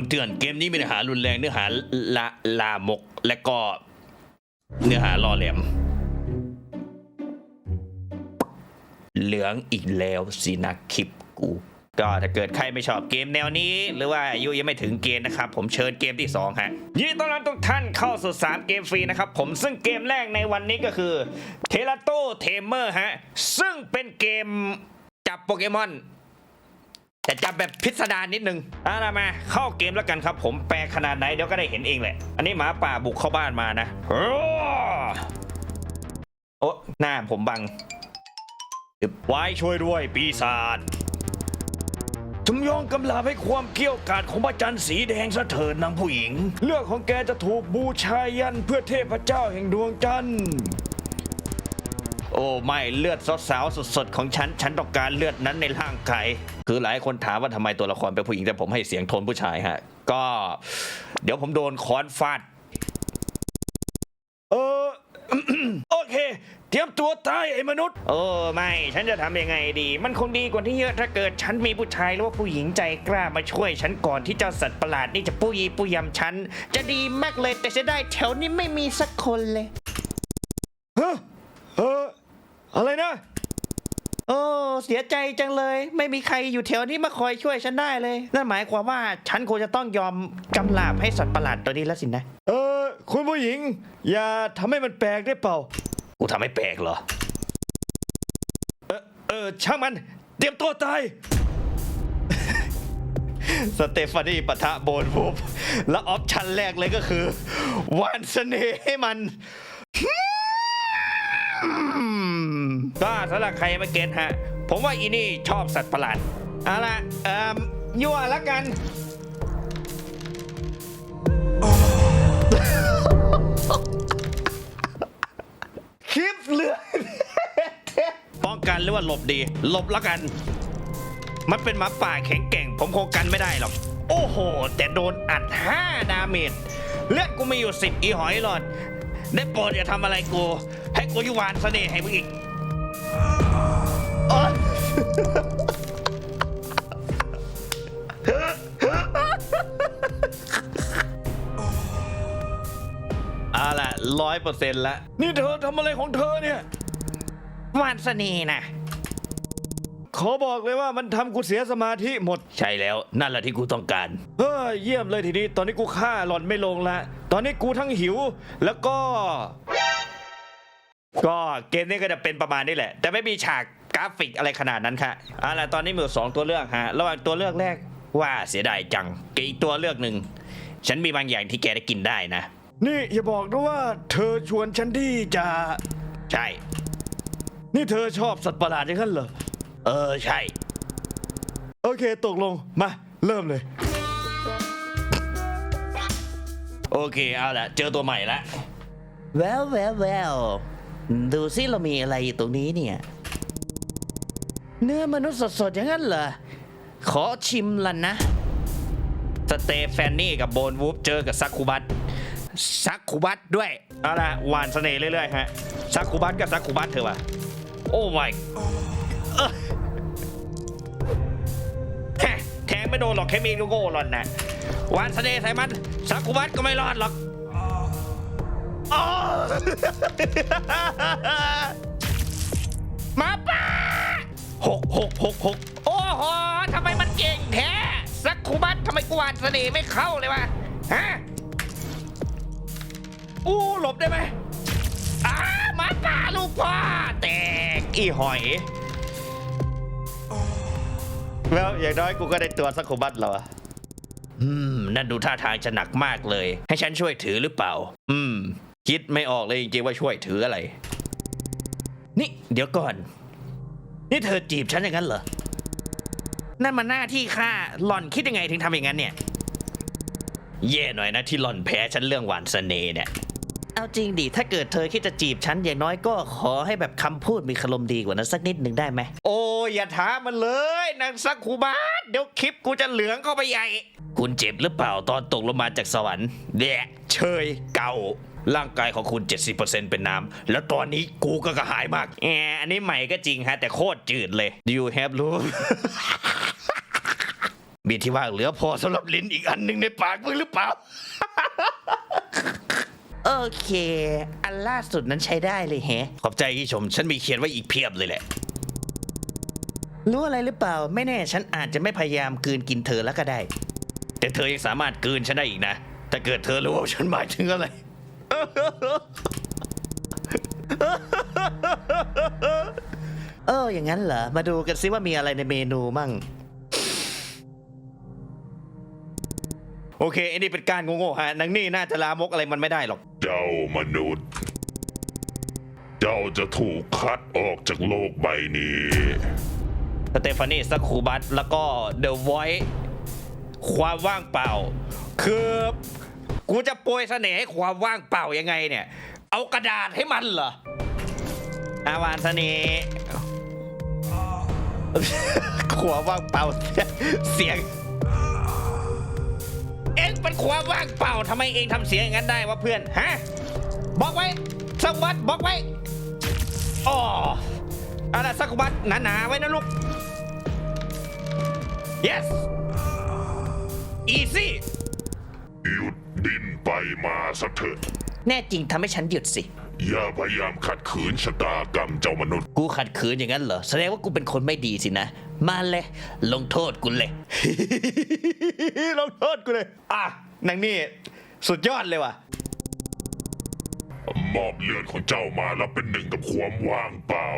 ำเตือนเกมนี้มีเนื้อหารุนแรงเนื้อหาละลามก และก็เนื้อหาล่อแหลม เหลืองอีกแล้วสินะคลิปกูก็ถ้าเกิดใครไม่ชอบเกมแนวนี้ หรือว่าอายุยังไม่ถึงเกณฑ์นะครับ ผมเชิญเกมที่ 2 ฮะ ยินดีต้อนรับทุกท่านเข้าสู่3เกมฟรีนะครับ ผมซึ่งเกมแรกในวันนี้ก็คือเทเลโตเทมเมอร์ฮะ ซึ่งเป็นเกมจับโปเกมอน แต่จับแบบพิสดารนิดนึงเอาล่ะมาเข้าเกมแล้วกันครับ ผมแปลขนาดไหนเดี๋ยวก็ได้เห็นเองแหละ อันนี้หมาป่าบุกเข้าบ้านมานะโอ้โอ้หน้าผมบังไว้ช่วยด้วยปีศาจจงยองกำลาให้ความเกี้ยวกาดของพระจันทร์สีแดงซะเถิดนางผู้หญิงเลือดของแกจะถูกบูชายันเพื่อเทพเจ้าแห่งดวงจันทร์ โอ้ไม่เลือดสาวๆสดๆของฉัน ฉันต้องการเลือดนั้นในร่างกายคือหลายคนถามว่าทำไมตัวละครเป็นผู้หญิงแต่ผมให้เสียงโทนผู้ชายฮะ ก็ เดี๋ยวผมโดนค้อนฟาดเออ โอเค เตรียมตัวตายไอ้มนุษย์ โอ้ไม่ ฉันจะทำยังไงดี มันคงดีกว่าที่เยอะถ้าเกิดฉันมีผู้ชายหรือว่าผู้หญิงใจกล้ามาช่วย ฉันก่อนที่เจ้าสัตว์ประหลาดนี่จะปุยปุยยำฉัน จะดีมากเลยแต่เสียดายแถวนี้ไม่มีสักคนเลยฮะ เอออะไรนะ โอ้เสียใจจังเลย ไม่มีใครอยู่แถวนี้มาคอยช่วยฉันได้เลย นั่นหมายความว่าฉันคงจะต้องยอมกำลาบให้สัตว์ประหลาดตัวนี้แล้วสินะ เออ คุณผู้หญิง อย่าทำให้มันแปลกได้เปล่า กูทำให้แปลกเหรอ เออเออช่างมัน เตรียมตัวตาย สเตฟานีปะทะโบนวูฟแล้วออปชันแรกเลยก็คือหวานเสน่ห์ให้มัน ก็สำหรับใครไม่เก็ตฮะ ผมว่าอีนี่ชอบสัตว์ประหลาดเอาล่ะเอ่มยั่วแล้วกันคลิปเหลือป้องกันหรือว่าหลบดีหลบแล้วกัน มันเป็นหมาป่าแข็งแกร่ง ผมคงกันไม่ได้หรอก โอ้โห แต่โดนอัด 5 ดาเมจเลือดกูมีอยู่ 10 อีหอยหลอด ได้โปรดอย่าทำอะไรกู ให้กูยุวานเสน่ห์ให้มึงอีกโอ๊ยเอาล่ะร้อยเปอร์เซ็นต์ละ นี่เธอทำอะไรของเธอเนี่ย วานเสน่ห์นะขอบอกเลยว่ามันทำกูเสียสมาธิหมด ใช่แล้ว นั่นแหละที่กูต้องการ เฮ้ยเยี่ยมเลยทีนี้ ตอนนี้กูฆ่าหล่อนไม่ลงละ ตอนนี้กูทั้งหิว แล้วก็ ก็เกมนี้ก็จะเป็นประมาณนี้แหละ แต่ไม่มีฉากกราฟิกอะไรขนาดนั้นค่ะเอาล่ะตอนนี้มีอยู่สองตัวเลือกฮะระหว่างตัวเลือกแรกว่าเสียดายจังกับอีกตัวเลือกหนึ่งฉันมีบางอย่างที่แกได้กินได้นะ นี่อย่าบอกนะว่าเธอชวนฉันที่จะ ใช่ นี่เธอชอบสัตว์ประหลาดอย่างนั้นเหรอ เออใช่ โอเคตกลง มา เริ่มเลย โอเคเอาล่ะเจอตัวใหม่ละ แววแววแวว ดูซิเรามีอะไรอยู่ตรงนี้เนี่ย เนื้อมนุษย์สดๆ อย่างนั้นเหรอ ขอชิมละนะ สเตฟานี่กับโบนวูฟเจอกับซักคูบัตซักคูบัตด้วย เอาละหวานเสน่ห์เรื่อยๆฮะซักคูบัตกับซักคูบัตเถอะวะโอ้ my เอ้อแทงไม่โดนหรอกแค่มีโลโก้หล่อนนะหวานเสน่ห์ใส่มันซักคูบัตก็ไม่รอดหรอก อ้อหมาป่าหกหกหกหกโอ้โหทำไมมันเก่งแท้สักคูบัตทำไมกวาดเสน่ห์ไม่เข้าเลยวะฮะอู้หลบได้ไหมอ้าหมาป่าลูกพ่อแตกอีหอยแล้วอย่างน้อยกูก็ได้ตัวสักคูบัตแล้วอะอืม นั่นดูท่าทางจะหนักมากเลย ให้ฉันช่วยถือหรือเปล่า อืม คิดไม่ออกเลยจริงๆว่าช่วยถืออะไร นี่เดี๋ยวก่อน นี่เธอจีบฉันอย่างนั้นเหรอ นั่นมันหน้าที่ข้าหล่อนคิดยังไงถึงทำอย่างนั้นเนี่ยแย่หน่อยนะที่หล่อนแพ้ฉันเรื่องหวานเสน่ห์เนี่ย เอาจริงดิ ถ้าเกิดเธอคิดจะจีบฉันอย่างน้อยก็ขอให้แบบคำพูดมีคารมดีกว่านั้นสักนิดหนึ่งได้ไหม โอ้อย่าถามันเลยนางสักคูบาสเดี๋ยวคลิปกูจะเหลืองเข้าไปใหญ่ คุณเจ็บหรือเปล่าตอนตกลงมาจากสวรรค์แดะเชยเก่า ร่างกายของคุณ 70%เป็นน้ำ แล้วตอนนี้กูก็กระหายมากแออันนี้ใหม่ก็จริงฮะ แต่โคตรจืดเลย Do you have love มีที่ว่างเหลือพอสำหรับลิ้นอีกอันหนึ่งในปากมึงหรือเปล่า โอเค อันล่าสุดนั้นใช้ได้เลยแฮะ ขอบใจที่ชม ฉันมีเขียนไว้อีกเพียบเลยแหละ รู้อะไรหรือเปล่า ไม่แน่ฉันอาจจะไม่พยายามกลืนกินเธอแล้วก็ได้ แต่เธอยังสามารถกลืนฉันได้อีกนะถ้าเกิดเธอรู้ว่าฉันหมายถึงอะไร เอออย่างนั้นเหรอ มาดูกันซิว่ามีอะไรในเมนูมั่ง โอเคไอ้นี่เป็นการโง่ๆฮะนางนี่น่าจะลามกอะไรมันไม่ได้หรอก เจ้ามนุษย์ เจ้าจะถูกคัดออกจากโลกใบนี้ สเตฟานีสักคูบัตแล้วก็เดอะไวท์ความว่างเปล่า คือ กูจะโปรยเสน่ห์ให้ความว่างเปล่ายังไงเนี่ย เอากระดาษให้มันเหรออาวานเสน่ห์ ความว่างเปล่าเสียง เอ็งเป็นความว่างเปล่าทำไมเองทำเสียงอย่างนั้นได้วะเพื่อนฮะบอกไว้สักวัดบอกไว้อ๋อเอาล่ะสักวัดหนาๆไว้นะลูก yes easy หยุ ดดิ้นไปมาสักเถิด แน่จริงทำให้ฉันหยุดสิ อย่าพยายามขัดขืนชะตากรรมเจ้ามนุษย์ กูขัดขืนอย่างนั้นเหรอ แสดงว่ากูเป็นคนไม่ดีสินะ มาเลย ลงโทษกูเลย ลงโทษกูเลย อะนางนี่ สุดยอดเลยว่ะ มอบเลือดของเจ้ามาแล้วเป็นหนึ่งกับความว่างเปล่า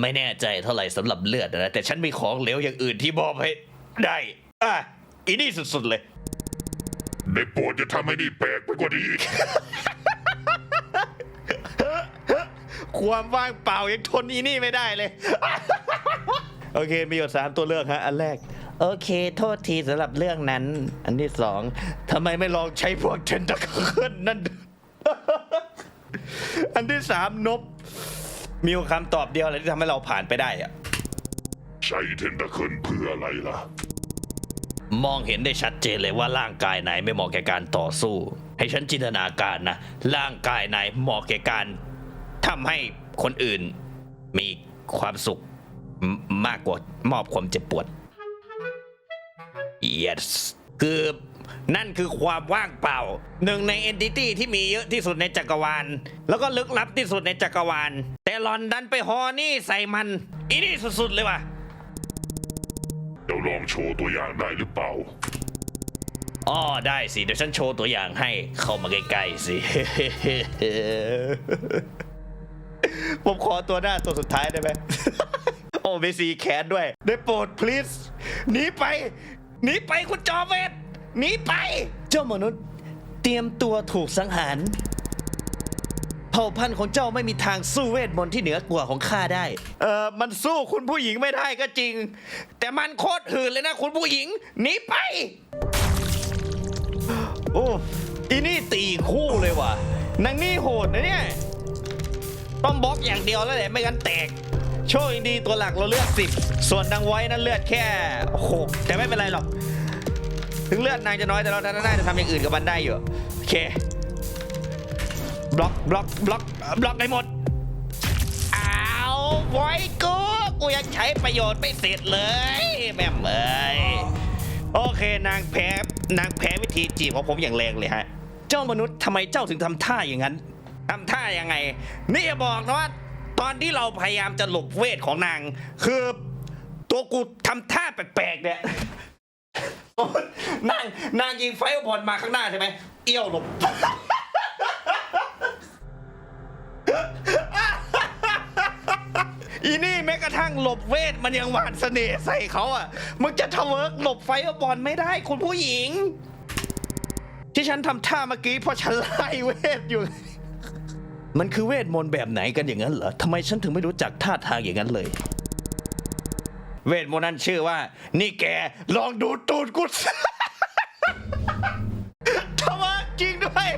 ไม่แน่ใจเท่าไหร่สำหรับเลือดนะ แต่ฉันมีของเหลวอย่างอื่นที่มอบให้ได้ อะอีนี่สุดๆเลย ได้โปรดจะทำให้นี่แปลกไปกว่านี้อีก ความว่างเปล่ายังทนอีนี่ไม่ได้เลย โอเค มีอยู่สามตัวเลือกฮะ อันแรก โอเค โทษทีสำหรับเรื่องนั้น อันที่สองทำไมไม่ลองใช้พวกเทนตะเคิลนั่น อันที่สามนบ มีอยู่คำตอบเดียวอะไรที่ทำให้เราผ่านไปได้อะ ใช้เทนตะเคิลเพื่ออะไรล่ะ มองเห็นได้ชัดเจนเลยว่าร่างกายไหนไม่เหมาะแก่การต่อสู้ ให้ฉันจินตนาการนะ ร่างกายไหนเหมาะแก่การทำให้คนอื่นมีความสุขมมากกว่ามอบความเจ็บปวด yes คือนั่นคือความว่างเปล่า หนึ่งในเอนติตี้ที่มีเยอะที่สุดในจักรวาล แล้วก็ลึกลับที่สุดในจักรวาล แต่หลอนดันไปฮอนี่ใส่มันอีนี่สุดๆเลยว่ะ เจ้าลองโชว์ตัวอย่างได้หรือเปล่า อ๋อได้สิ เดี๋ยวฉันโชว์ตัวอย่างให้เข้ามาใกล้ๆสิ ผมขอตัวหน้าตัวสุดท้ายได้ไหม โอ้เมซีแขนด้วย ได้โปรด please หนีไป หนีไปคุณจอมเวทหนีไป เจ้ามนุษย์ เตรียมตัวถูกสังหาร เผ่าพันธุ์ของเจ้าไม่มีทางสู้เวทมนต์ที่เหนือกว่าของข้าได้ เออมันสู้คุณผู้หญิงไม่ได้ก็จริง แต่มันโคตรหืนเลยนะคุณผู้หญิงหนีไป โอ้อีนี่ตีคู่เลยว่ะนางนี่โหดนะเนี่ย ต้องบล็อกอย่างเดียวแล้วแหละไม่งั้นแตก โชคดีตัวหลักเราเลือดสิบส่วนนางไว้นั้นเลือดแค่หกแต่ไม่เป็นไรหรอก ถึงเลือดนางจะน้อยแต่เราน่าจะทำอย่างอื่นกับมันได้อยู่ โอเค บล็อกบล็อกบล็อกบล็อกได้หมดเอาวไว้กูกูยังใช้ประโยชน์ไม่เสร็จเลยแม่เอ้ยโอเคนางแพ้นางแพ้วิธีจีบของผมอย่างแรงเลยฮะ เจ้ามนุษย์ทำไมเจ้าถึงทำท่าอย่างนั้นทำท่ายังไง นี่อย่าบอกนะว่าตอนที่เราพยายามจะหลบเวทของนาง คือตัวกูทำท่าแปลกๆเนี่ยนางนางยิงไฟบอลมาข้างหน้าใช่ไหมเอี้ยวหลบ กระทั่งหลบเวทมันยังหวานเสน่ห์ใส่เขาอะ มึงจะทะเวิร์กหลบไฟบอลไม่ได้คุณผู้หญิง ที่ฉันทำท่าเมื่อกี้เพราะฉันไล่เวทอยู่ มันคือเวทมนต์แบบไหนกันอย่างนั้นเหรอทำไมฉันถึงไม่รู้จักท่าทางอย่างนั้นเลย เวทมนต์นั้นชื่อว่า นี่แกลองดูตูดกูทำไมจริงด้วย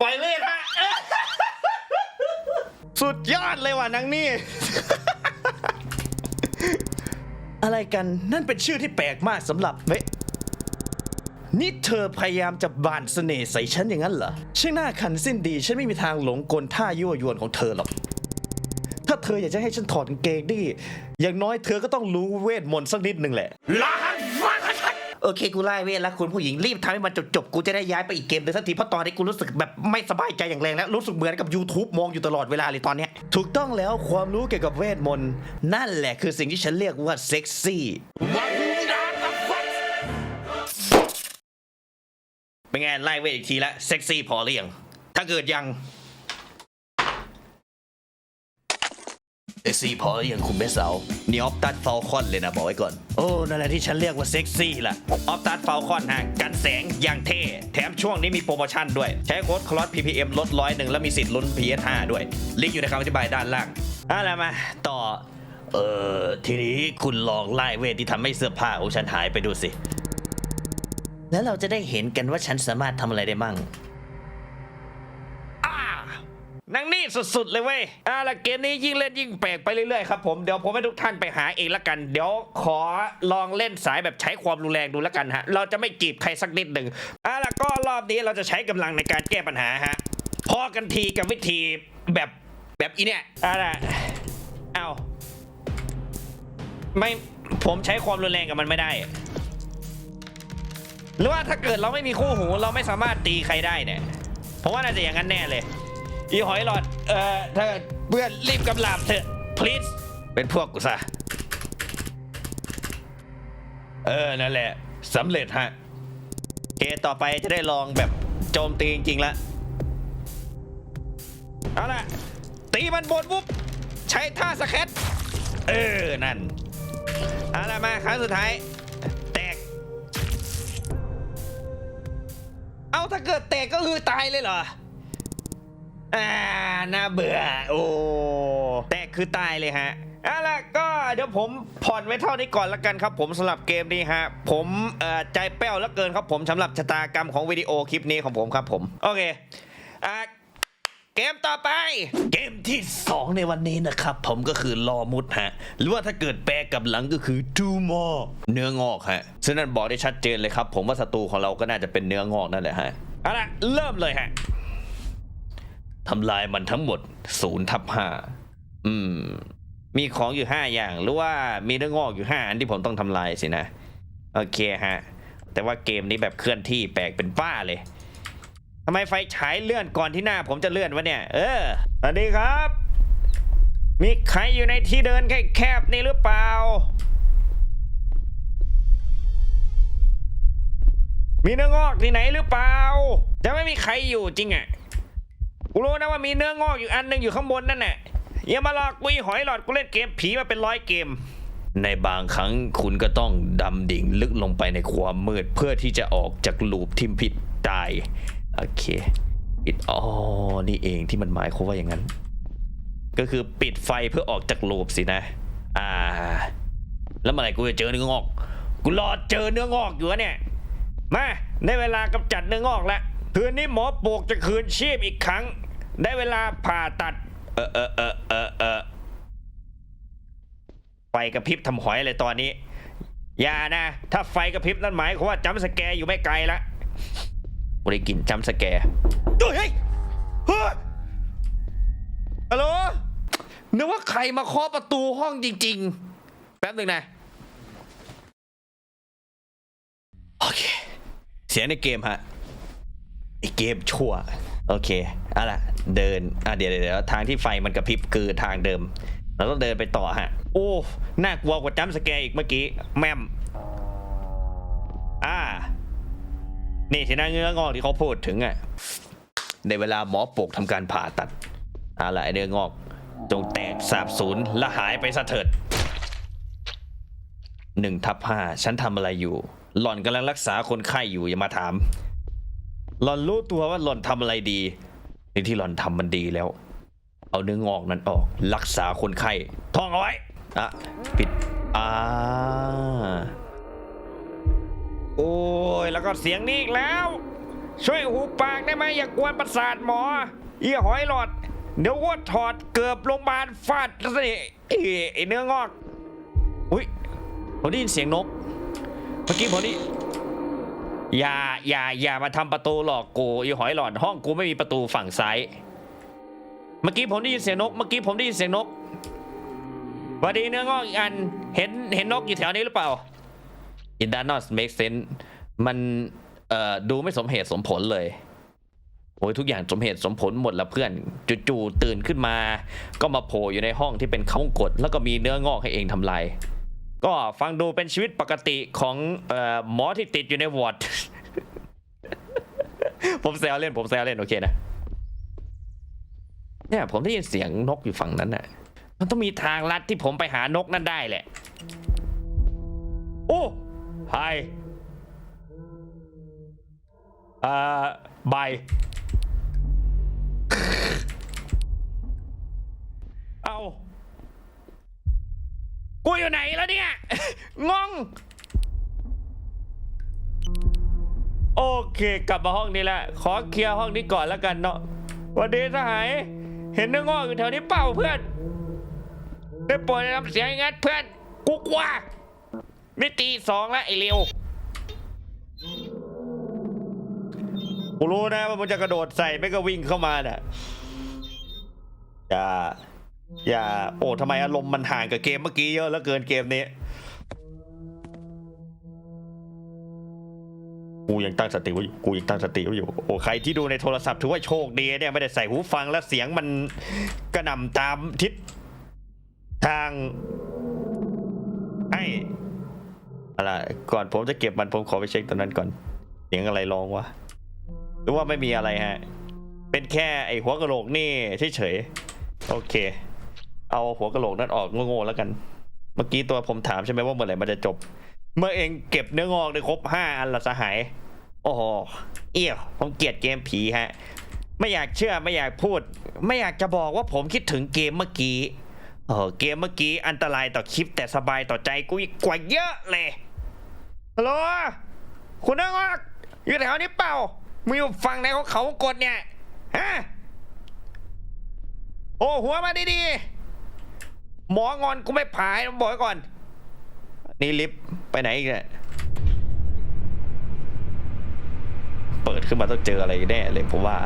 ปล่อยเวทฮะ สุดยอดเลย ว่ะนางนี่ อะไรกันนั่นเป็นชื่อที่แปลกมากสำหรับเว้ยนี่เธอพยายามจะบานเสน่ห์ใส่ฉันอย่างนั้นเหรอช่างหน้าขันสิ้นดี ฉันไม่มีทางหลงกลท่ายั่วยวนของเธอหรอก ถ้าเธออยากจะให้ฉันถอดกางเกงดิอย่างน้อยเธอก็ต้องรู้เวทมนต์สักนิดหนึ่งแหละ โอเคกูไล่เวทแล้วคุณผู้หญิงรีบทำให้มันจบๆกูจะได้ย้ายไปอีกเกมเลยสักทีเพราะตอนนี้กูรู้สึกแบบไม่สบายใจอย่างแรงแล้วรู้สึกเหมือนกับ YouTube มองอยู่ตลอดเวลาเลยตอนนี้ถูกต้องแล้วความรู้เกี่ยวกับเวทมนต์นั่นแหละคือสิ่งที่ฉันเรียกว่าเซ็กซี่เป็นไงไล่เวทอีกทีละเซ็กซี่พอหรือยังถ้าเกิดยัง เซ็กซี่พอหรือยังคุณแม่สาวนี่ออฟตัดฟอลคอนเลยนะบอกไว้ก่อน โอ้นั่นแหละที่ฉันเรียกว่าเซ็กซี่ล่ะออฟตัดฟอลคอนฮะกันแสงอย่างเท่ แถมช่วงนี้มีโปรโมชั่นด้วย ใช้โค้ดคลอส PPM ลดร้อยหนึ่งแล้วมีสิทธิ์ลุ้น PS5 ด้วย ลิงก์อยู่ในคำอธิบายด้านล่างเอาละมา ต่อ เอ่อ ทีนี้คุณลองไล่เวทที่ทำให้เสื้อผ้าของฉันหายไปดูสิ แล้วเราจะได้เห็นกันว่าฉันสามารถทำอะไรได้มั่งอ่า นางนี่สุดๆเลยเว้ยอ่าละเกมนี้ยิ่งเล่นยิ่งแปลกไปเรื่อยๆครับผมเดี๋ยวผมให้ทุกท่านไปหาเองละกัน เดี๋ยวขอลองเล่นสายแบบใช้ความรุนแรงดูละกันฮะ เราจะไม่จีบใครสักนิดหนึ่งอ่าละก็รอบนี้เราจะใช้กำลังในการแก้ปัญหาฮะพอกันทีกับวิธีแบบแบบอีเนี่ยอ่าละเอาไม่ผมใช้ความรุนแรงกับมันไม่ได้ หรือว่าถ้าเกิดเราไม่มีคู่หูเราไม่สามารถตีใครได้เนี่ยเพราะว่าน่าจะอย่างนั้นแน่เลย อีหอยหลอด เอ่อ ถ้าเพื่อนรีบกำลาบเถอะ please เป็นพวกกูซะ เออ นั่นแหละสำเร็จฮะเคต่อไปจะได้ลองแบบโจมตีจริงๆละ เอาล่ะ ตีมันบนปุ๊บ ใช้ท่าสแคตเออ นั่น เอาล่ะ มาครั้งสุดท้าย แตก เอาถ้าเกิดแตกก็คือตายเลยเหรอ อ่าน่าเบื่อ โอ้แตกคือตายเลยฮะเอาล่ะก็เดี๋ยวผมผ่อนไว้เท่านี้ก่อนละกันครับ ผมสำหรับเกมนี้ฮะผมเอ่อใจแป้วเหลือเกินครับผมสำหรับชะตากรรมของวิดีโอคลิปนี้ของผมครับผมโอเคอ่าเกมต่อไป เกมที่ 2 ในวันนี้นะครับ ผมก็คือลอมุดฮะ หรือว่าถ้าเกิดแปลกลับหลังก็คือทูมอเนื้องอกฮะซึ่งนั่นบอกได้ชัดเจนเลยครับ ผมว่าศัตรูของเราก็น่าจะเป็นเนื้องอกนั่นแหละฮะเอาล่ะเริ่มเลยฮะ ทำลายมันทั้งหมด0ทับ5อืม มีของอยู่5อย่าง หรือว่ามีเนื้องอกอยู่5อันที่ผมต้องทำลายสินะ โอเคฮะ แต่ว่าเกมนี้แบบเคลื่อนที่แปลกเป็นป้าเลยทำไมไฟฉายเลื่อนก่อนที่หน้าผมจะเลื่อนวะเนี่ย เออสวัสดีครับ มีใครอยู่ในที่เดินแคบๆนี่หรือเปล่า มีเนื้องอกที่ไหนหรือเปล่า จะไม่มีใครอยู่จริงอะ กูรู้นะว่ามีเนื้องอกอยู่อันหนึงอยู่ข้างบนนั่นแหละอย่ามาหลอกกูหอยหลอดกูเล่นเกมผีมาเป็นร้อยเกม ในบางครั้งคุณก็ต้องดำดิ่งลึกลงไปในความมืดเพื่อที่จะออกจากลูปที่ผิดได้โอเคปิดอ๋อนี่เองที่มันหมายความว่าอย่างนั้น ก็คือปิดไฟเพื่อออกจากลูปสินะ อ่า แล้วเมื่อไหร่กูจะเจอเนื้องอกกูรอเจอเนื้องอกอยู่เนี่ยมาได้เวลากำจัดเนื้องอกแล้วคืนนี้หมอโปกจะคืนชีพอีกครั้ง ได้เวลาผ่าตัด เออเออเออเออเออไฟกระพริบทำหอยเลยตอนนี้ อย่านะ ถ้าไฟกระพริบนั่นหมายความว่าจำสแกร์อยู่ไม่ไกลละกูได้กลินจำสแกร์เฮ้ยเฮ้ยฮัลโหลนึกว่าใครมาเคาะประตูห้องจริง ๆ แป๊บหนึ่งนะ โอเค เสียงในเกมฮะไอเกมชั่ว โอเคเอาล่ะ เดินอะเดี๋ยวเดี๋ยวทางที่ไฟมันกระพริบคือทางเดิม เราต้องเดินไปต่อฮะ โอ้น่ากลัวกว่าจัมป์สแกร์อีกเมื่อกี้ แมมอ่า นี่ที่นั่นเงื้องอกที่เขาพูดถึงอะ ในเวลาหมอปกทำการผ่าตัดเอาล่ะไอเนื้องอก จงแตกสาบสูญและหายไปซะเถิดหนึ่งทับห้าฉันทำอะไรอยู่ หล่อนกำลังรักษาคนไข้อยู่อย่ามาถาม หล่อนรู้ตัวว่าหล่อนทำอะไรดีในที่หล่อนทำมันดีแล้ว เอาเนื้องอกนั้นออก รักษาคนไข้ท่องเอาไว้อะปิดอ่าโอ้ยแล้วก็เสียงนี้อีกแล้ว ช่วยหูปากได้ไหมอย่ากวนประสาทหมอ เอี่ยหอยหลอด เดี๋ยวว่าถอดเกือบโรงพยาบาลฟาดสิไอ้ไอ้เนื้องอก อุ้ยผมได้ยินเสียงนก เมื่อกี้ผมได้ อย่าอย่าอย่ามาทำประตูหลอกกูอีหอยหลอดห้องกูไม่มีประตูฝั่งซ้ายเมื่อกี้ผมได้ยินเสียงนก เมื่อกี้ผมได้ยินเสียงนกสวัสดีเนื้องอกอีกอันเห็นเห็นนกอยู่แถวนี้หรือเปล่า It does not make sense มันเอ่อดูไม่สมเหตุสมผลเลยโอ้ยทุกอย่างสมเหตุสมผลหมดล้วเพื่อนจู่ๆตื่นขึ้นมา ก็มาโผล่อยู่ในห้องที่เป็นเขาวงกด แล้วก็มีเนื้องอกให้เองทำลาย ก็ฟังดูเป็นชีวิตปกติของออหมอที่ติดอยู่ในวอร์ด ผมแซวเล่น ผมแซวเล่น โอเคนะ เนี่ยผมได้ยินเสียงนกอยู่ฝั่งนั้นน่ะ มันต้องมีทางลัดที่ผมไปหานกนั่นได้แหละ โอ้ไฮอ่าบาย เอา กูอยู่ไหนแล้วเนี่ย งง โอเค กลับมาห้องนี้แหล้วขอเคลียร์ห้องนี้ก่อนแล้วกันเนาะวัสดีสหาย เห็นเนื้องอกอยู่แถวนี้เปล่าเพื่อน ได้โปรดทำเสียงงั้นเพื่อน กูกลัวนี่ตีสองแล้วไอ้เร็วกูรู้นะว่ามันจะกระโดดใส่ไม่ก็วิ่งเข้ามาเน่ะอย่า อย่า โอ้ทำไมอารมณ์มันห่างกับเกมเมื่อกี้เยอะแล้วเกินเกมนี้กูยังตั้งสติไว้อยู่กูยังตั้งสติไว้อยู่โอ้ใครที่ดูในโทรศัพท์ถือว่าโชคดีเนี่ย ไม่ได้ใส่หูฟังแล้วเสียงมันกระหน่ำตามทิศทางไอ้อะไรก่อนผมจะเก็บมันผมขอไปเช็คตัวนั้นก่อน เสียงอะไรร้องวะหรือว่าไม่มีอะไรฮะ เป็นแค่ไอหัวกระโหลกนี่เฉยๆโอเค เอาหัวกะโหลกนั้นออกโง่ๆแล้วกัน เมื่อกี้ตัวผมถามใช่ไหมว่าเมื่อไหร่มันจะจบ เมื่อเองเก็บเนื้องอกได้ครบห้าอันละสหาย โอ้โหเอี่ยวผมเกลียดเกมผีฮะ ไม่อยากเชื่อไม่อยากพูด ไม่อยากจะบอกว่าผมคิดถึงเกมเมื่อกี้โอ้โหเกมเมื่อกี้อันตรายต่อคลิปแต่สบายต่อใจกูอีกกว่าเยอะเลยฮัลโหลคุณเนื้องอกอยู่แถวนี้เปล่ามึงอยู่ฝั่งไหนของเขากดเนี่ยฮะโอ้หัวมาดีๆ หมองอนกูไม่ผายบอกไว้ก่อน นี่ลิฟต์ไปไหนอีกเนี่ยเปิดขึ้นมาต้องเจออะไรแน่เลยผมว่า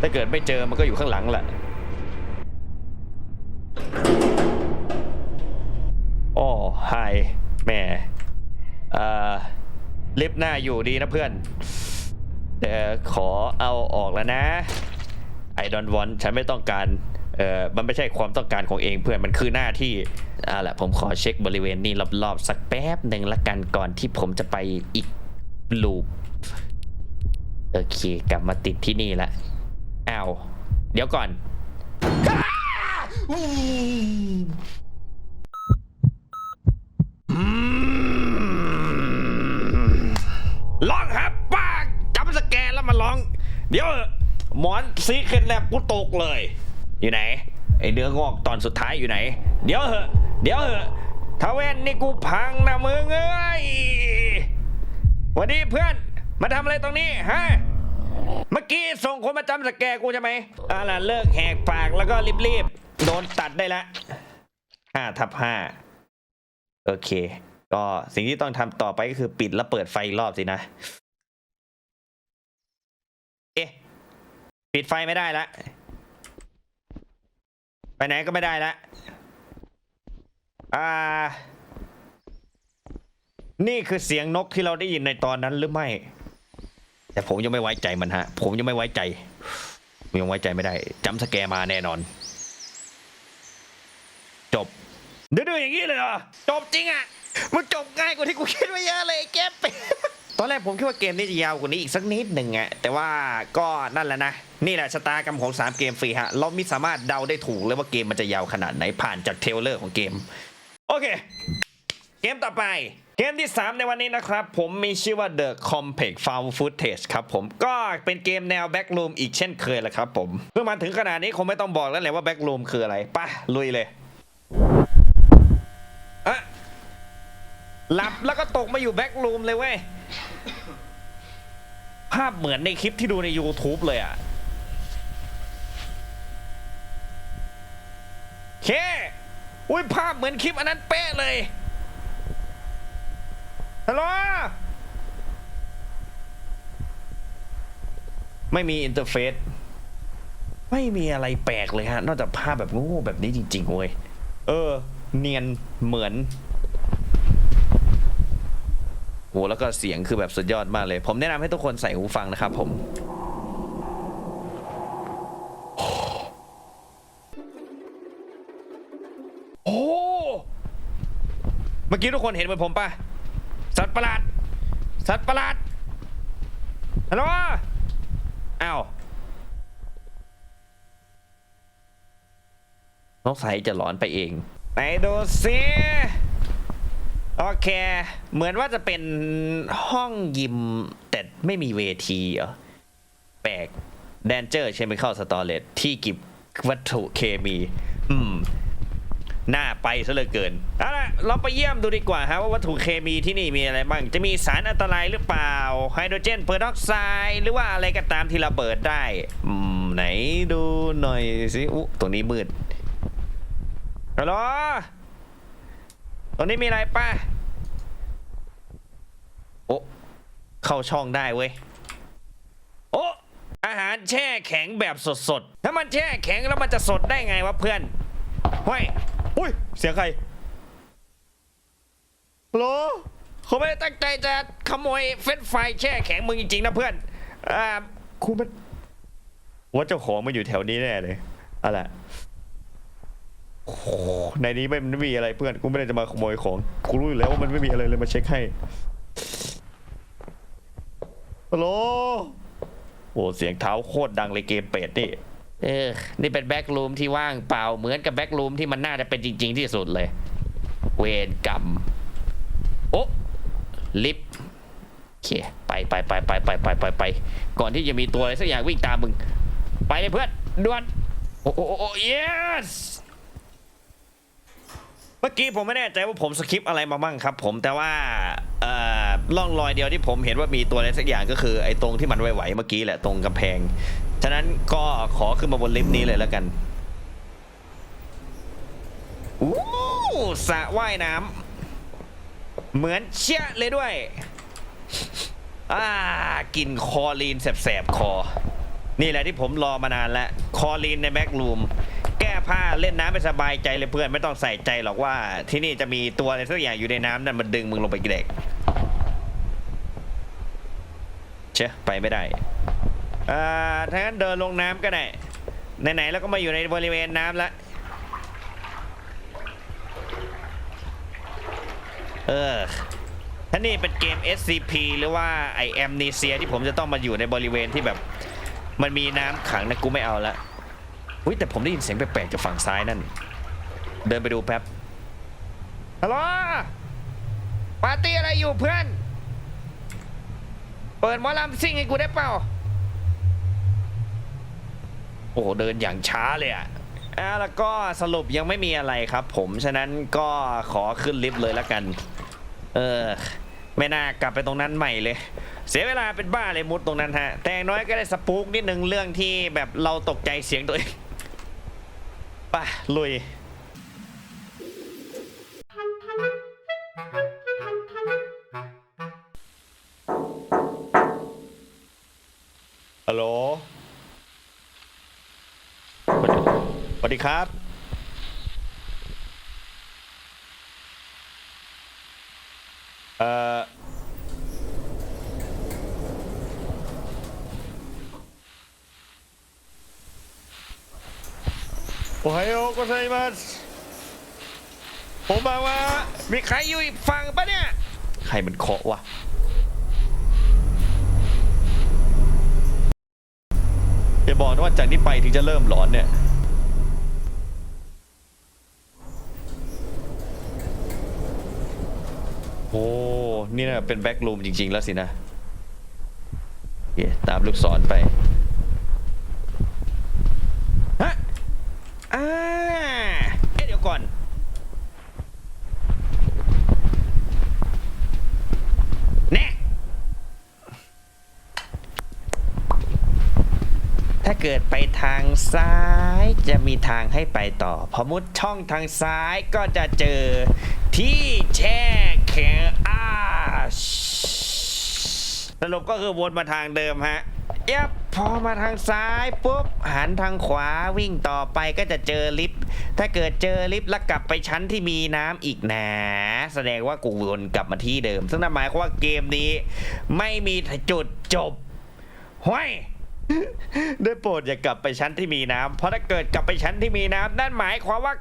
ถ้าเกิดไม่เจอมันก็อยู่ข้างหลังแหละโอ้ไฮแหม่เอ่อลิฟต์หน้าอยู่ดีนะเพื่อน แต่ขอเอาออกแล้วนะ I don't want ฉันไม่ต้องการ เออมันไม่ใช่ความต้องการของเองเพื่อนมันคือหน้าที่อ่าละผมขอเช็คบริเวณนี้รอบๆ สักแป๊บหนึ่งละกันก่อนที่ผมจะไปอีกลูปโอเค กลับมาติดที่นี่ละอ้าวเดี๋ยวก่อน ร้องครับป้าจำสแกนแล้วมาร้อง เดี๋ยว หมอนซีเคนแลบกูตกเลย อยู่ไหนไอเนื้องอกตอนสุดท้ายอยู่ไหน เดี๋ยวเหอะ เดี๋ยวเหอะทาเวนนี่กูพังนะมึงเอ้ยวันนี้เพื่อนมาทำอะไรตรงนี้ฮะเมื่อกี้ส่งคนมาจำสแกกูใช่ไหมอ่าล่ะเลิกแหกปากแล้วก็รีบๆโดนตัดได้ละห้าทับห้าโอเค ก็สิ่งที่ต้องทำต่อไปก็คือปิดแล้วเปิดไฟรอบสินะ เอ๊ะ ปิดไฟไม่ได้ละ ไปไหนก็ไม่ได้ละอ่า นี่คือเสียงนกที่เราได้ยินในตอนนั้นหรือไม่ แต่ผมยังไม่ไว้ใจมันฮะ ผมยังไม่ไว้ใจมยังไว้ใจไม่ได้จำสแกมาแน่นอน จบดื้อๆอย่างนี้เลยเหรอจบจริงอะมันจบง่ายกว่าที่กูคิดไว้เยอะเลยไอ้เกม ตอนแรกผมคิดว่าเกมนี้จะยาวกว่านี้อีกสักนิดหนึ่งอะแต่ว่าก็นั่นแหละนะ นี่แหละชะตากรรมของ 3 เกมฟรีฮะ เราไม่สามารถเดาได้ถูกเลยว่าเกมมันจะยาวขนาดไหนผ่านจากเทลเลอร์ของเกม โอเค เกมต่อไปเกมที่ 3 ในวันนี้นะครับ ผมมีชื่อว่า The Compact Found Footage ครับผมก็เป็นเกมแนว Backroom อีกเช่นเคยแหละครับผมเมื่อมาถึงขนาดนี้คงไม่ต้องบอกแล้วแหละว่า Backroom คืออะไรป่ะลุยเลยอะ หลับแล้วก็ตกมาอยู่ Backroom เลยเว้ย ภาพเหมือนในคลิปที่ดูใน YouTube เลยอะเค อุ้ยภาพเหมือนคลิปอันนั้นเป๊ะเลย ฮัลโหล ไม่มีอินเทอร์เฟซ ไม่มีอะไรแปลกเลยฮะ นอกจากภาพแบบง่ๆแบบนี้จริงๆเว้ย เออ เนียนเหมือน โหแล้วก็เสียงคือแบบสุดยอดมากเลย ผมแนะนำให้ทุกคนใส่หูฟังนะครับผมโอ้เมื่อกี้ทุกคนเห็นเหมือนผมปะสัตว์ประหลาด สัตว์ประหลาดฮัลโหลอ้าวน้องใสจะหลอนไปเอง ไหนดูสิ โอเค เหมือนว่าจะเป็นห้องยิม แต่ไม่มีเวทีเหรอ แปลกแดนเจอร์เชมิค a ลสตอเรจที่เกิบวัตถุเคมี อืม น่าไปซะเหลือเกินเอาล่ะเราไปเยี่ยมดูดีกว่าฮะว่าวัตถุเคมีที่นี่มีอะไรบ้าง จะมีสารอันตรายหรือเปล่า ไฮโดรเจนเปอร์ออกไซด์หรือว่าอะไรก็ตามที่ระเบิดได้ อืม ไหนดูหน่อยสิ อุ๊ ตรงนี้มืดฮัลโหล ตรงนี้มีอะไรป่ะ โอ้เข้าช่องได้เว้ย โอ้อาหารแช่แข็งแบบสดๆ ถ้ามันแช่แข็งแล้วมันจะสดได้ไงวะเพื่อนเฮ้ยอุ้ย เสียงใครฮัลโหลเขาไม่ได้ตั้งใจจะขโมยเฟรนช์ฟรายแช่แข็งมึงจริงๆนะเพื่อน อ่าคุณมันว่าเจ้าของมาอยู่แถวนี้แน่เลยอะไร โอ้โหในนี้ไม่ไม่มีอะไรเพื่อนกูไม่ได้จะมาขโมยของกูรู้อยู่แล้วว่ามันไม่มีอะไรเลยมาเช็คให้ฮัลโหลโอ้เสียงเท้าโคตรดังเลยเกมเป็ดนี่เออ นี่เป็นแบ็กรูมที่ว่างเปล่าเหมือนกับแบ็กรูมที่มันน่าจะเป็นจริง ๆ ที่สุดเลย เวรกรรม โอ้ลิฟต์โอเค ไปไปไปไปไปไปไปไปก่อนที่จะมีตัวอะไรสักอย่างวิ่งตามมึง ไปเลยเพื่อนด่วน โอ้โอ้โอ้โอ้ yes เมื่อกี้ผมไม่แน่ใจว่าผมสคริปอะไรมาบ้างครับ ผมแต่ว่าเอ่องรอยเดียวที่ผมเห็นว่ามีตัวอะไรสักอย่างก็คือไอ้ตรงที่มันไหวๆเมื่อกี้แหละตรงกำแพง ฉะนั้นก็ขอขึ้นมาบนลิฟต์นี้เลยแล้วกันอู้สระว่ายน้ำเหมือนเชี่ยเลยด้วย อ่ากลินคอลีนแสบๆคอ นี่แหละที่ผมรอมานานแล้ว คอลีนในแบ็กรูม แก้ผ้าเล่นน้ำไปสบายใจเลยเพื่อนไม่ต้องใส่ใจหรอกว่า ที่นี่จะมีตัวอะไรสักอย่างอยู่ในน้ำนั่นมันดึงมึงลงไปเด็ก เชะไปไม่ได้อ่าถ้างั้นเดินลงน้ำก็ได้ไหนๆแล้วก็มาอยู่ในบริเวณน้ำแล้วเออถ้านี่เป็นเกม SCP หรือว่าไอแอมนีเซียที่ผมจะต้องมาอยู่ในบริเวณที่แบบ มันมีน้ำขังนะกูไม่เอาละอุ้ยแต่ผมได้ยินเสียงแปลกๆจากฝั่งซ้ายนั่น เดินไปดูแป๊บฮัลโหลปาร์ตี้อะไรอยู่เพื่อน เปิดหมอลำซิ่งให้กูได้เปล่า โอ้โหเดินอย่างช้าเลยอะอ่าแล้วก็สรุปยังไม่มีอะไรครับผม ฉะนั้นก็ขอขึ้นลิฟต์เลยแล้วกัน เออ ไม่น่ากลับไปตรงนั้นใหม่เลย เสียเวลาเป็นบ้าเลยมุดตรงนั้นฮะ แต่อย่างน้อยก็ได้สปูกนิดนึงเรื่องที่แบบเราตกใจเสียงตัวเองไปลุยฮัลโหลสวัสดีครับ เอ่อ โอไฮโอโกไซมัสผมมาว่า มีใครอยู่อีกฝั่งปะเนี่ย ใครมันเคาะวะอย่าบอกนะว่าจากนี้ไปถึงจะเริ่มหลอนเนี่ยโอ้ นี่นะเป็นแบ็กรูมจริง ๆ แล้วสินะโอเคตามลูกศรไปฮะอ่าเอ๊ะเดี๋ยวก่อนแน่ถ้าเกิดไปทางซ้ายจะมีทางให้ไปต่อ พอมุดช่องทางซ้ายก็จะเจอที่แช่แข็งอา สรุปก็คือวนมาทางเดิมฮะเยับพอมาทางซ้ายปุ๊บหันทางขวาวิ่งต่อไปก็จะเจอลิฟต์ถ้าเกิดเจอลิฟต์แล้วกลับไปชั้นที่มีน้ำอีกนะ แสดงว่ากูวนกลับมาที่เดิม ซึ่งนั่นหมายความว่าเกมนี้ ไม่มีจุดจบห้วยได้โปรดอย่ากลับไปชั้นที่มีน้ำเพราะถ้าเกิดกลับไปชั้นที่มีน้ำนั่นหมายความว่า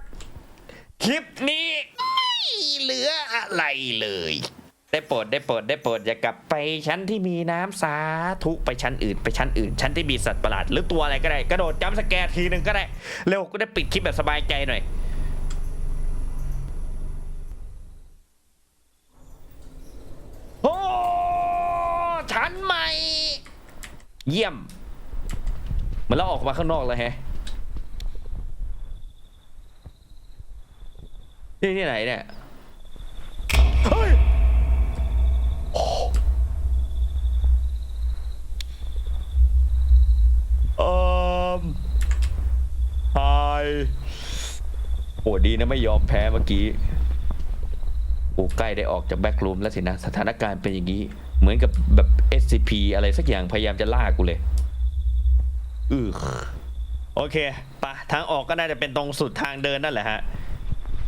คลิปนี้ ไม่เหลืออะไรเลย ได้โปรดได้โปรดได้โปรดอย่ากลับไปชั้นที่มีน้ำสาธุไปชั้นอื่นไปชั้นอื่น ชั้นที่มีสัตว์ประหลาดหรือตัวอะไรก็ได้กระโดดจัมป์สแกร์ทีหนึ่งก็ได้เร็วก็ได้ปิดคลิปแบบสบายใจหน่อยโอ้ชั้นใหม่ เยี่ยมมือนเราออกมาข้างนอกเลยแฮะนี่ที่ไหนเนี่ย เฮ้ย เอ่อไฮโอ้ ดีนะไม่ยอมแพ้เมื่อกี้โอ้ใกล้ได้ออกจากแบ็กรูมแล้วสินะ สถานการณ์เป็นอย่างนี้ เหมือนกับแบบ SCP อะไรสักอย่างพยายามจะล่ากูเลยอือโอเคปะทางออกก็น่าจะเป็นตรงสุดทางเดินนั่นแหละฮะ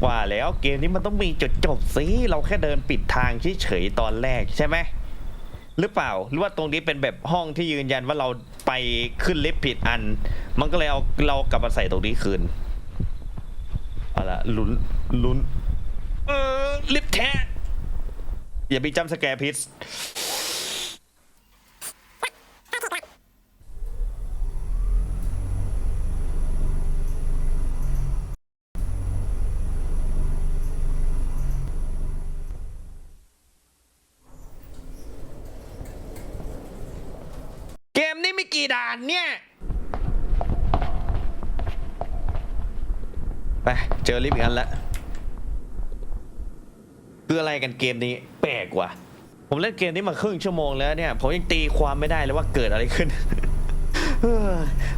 ว่าแล้วเกมนี้มันต้องมีจุดจบสิเราแค่เดินปิดทางเฉยๆตอนแรกใช่ไหมหรือเปล่า หรือว่าตรงนี้เป็นแบบห้องที่ยืนยันว่าเราไปขึ้นลิฟต์ผิดอัน มันก็เลยเอาเรากลับมาใส่ตรงนี้คืน เอาละลุ้นลุ้นเออลิฟต์แท้อย่าไปจำสแกร์พิษเกมนี้ไม่กี่ด่านเนี่ย ไป เจอลิฟต์อีกอันละคืออะไรกันเกมนี้แปลกว่ะ ผมเล่นเกมนี้มาครึ่งชั่วโมงแล้วเนี่ย ผมยังตีความไม่ได้เลยว่าเกิดอะไรขึ้น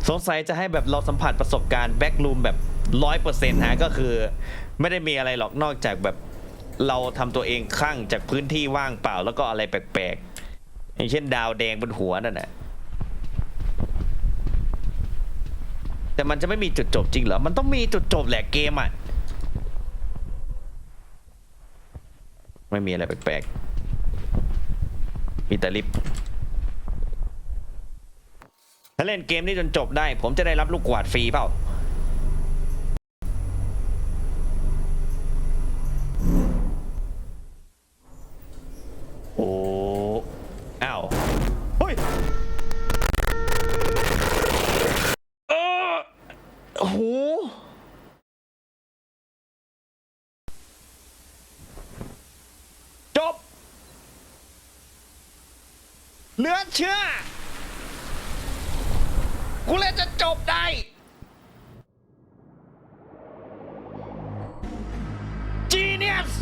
สงสัยจะให้แบบเราสัมผัสประสบการณ์แบ็กลูมแบบร้อยเปอร์เซ็นต์ฮะก็คือ ไม่ได้มีอะไรหรอกนอกจากแบบเราทำตัวเองข้างจากพื้นที่ว่างเปล่าแล้วก็อะไรแปลกๆอย่างเช่นดาวแดงบนหัวนั่นแหละ แต่มันจะไม่มีจุดจบจริงเหรอ มันต้องมีจุดจบแหละเกมอะ ไม่มีอะไรแปลกๆ มีแต่ลิฟต์ถ้าเล่นเกมนี้จนจบได้ ผมจะได้รับลูกกวาดฟรีเปล่า โอ้ อ้าว เฮ้ย เออโอ้โหจบ เหลือเชื่อ กูเล่นจะจบได้ Genius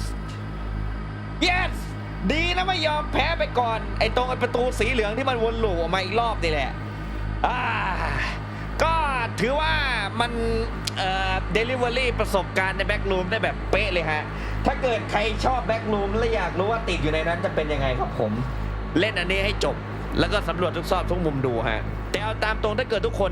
Yes ดีนะไม่ยอมแพ้ไปก่อน ไอ้ตรงไอ้ประตูสีเหลืองที่มันวนลูปออกมาอีกรอบนี่แหละอ่าก็ถือว่ามันเอ่อเดลิเวอรี่ประสบการณ์ในแบ็ก o ูมได้แบบเป๊ะเลยฮะ ถ้าเกิดใครชอบแบ็ก o ูมและอยากรู้ว่าติดอยู่ในนั้นจะเป็นยังไงครับผม เล่นอันนี้ให้จบ แล้วก็สำรวจทุกซอกทุกมุมดูฮะ เอาตามตรงถ้าเกิดทุกคน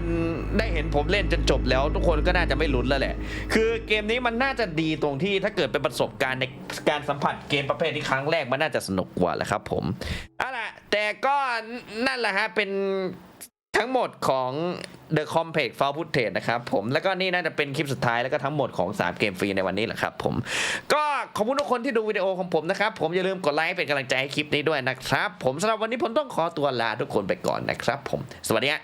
ได้เห็นผมเล่นจนจบแล้ว ทุกคนก็น่าจะไม่ลุ้นแล้วแหละ คือเกมนี้มันน่าจะดีตรงที่ถ้าเกิดเป็นประสบการณ์ในการสัมผัสเกมประเภทที่ครั้งแรกมันน่าจะสนุกกว่าแหละครับผมเอาล่ะแต่ก็นั่นแหละฮะเป็น ทั้งหมดของ The Compact f o u l Footage นะครับผมแล้วก็นี่น่าจะเป็นคลิปสุดท้ายแล้วก็ทั้งหมดของ 3 เกมฟรีในวันนี้แหละครับผม ก็ขอบคุณทุกคนที่ดูวิดีโอของผมนะครับ ผมอย่าลืมกดไลค์เป็นกำลังใจให้คลิปนี้ด้วยนะครับ ผมสำหรับวันนี้ผมต้องขอตัวลาทุกคนไปก่อนนะครับผม สวัสดีฮะ